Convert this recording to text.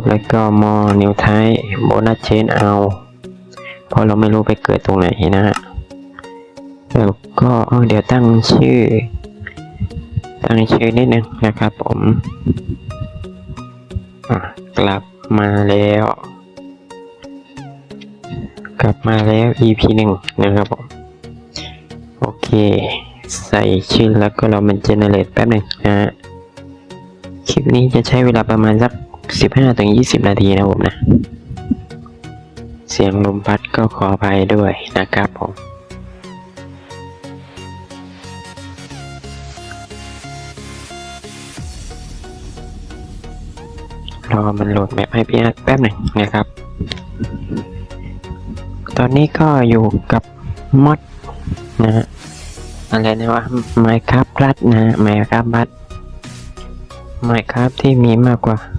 บแล้วก็มอนิวไทโบนัสเชนเอา เพราะเราไม่รู้ไปเกิดตรงไหนนะฮะแล้วก็เดี๋ยวตั้งชื่อ ตั้งชื่อนิดนึงนะครับผมกลับมาแล้ว กลับมาแล้ว EP หนึ่งนะครับผม โอเค ใส่ชื่อแล้วก็เรามันเจเนเรตแป๊บหนึ่งนะฮะคลิปนี้จะใช้เวลาประมาณสัก 15-20นาทีนะผมนะ เสียงลมพัดก็ขออภัยด้วยนะครับผมรอมันโหลดแมปให้พี่อาร์ตแป๊บหนึ่งนะครับ ตอนนี้ก็อยู่กับมอดนะฮะ อะไรนะวะ Minecraft รัดนะฮะ Minecraft รัด Minecraft ที่มีมากกว่า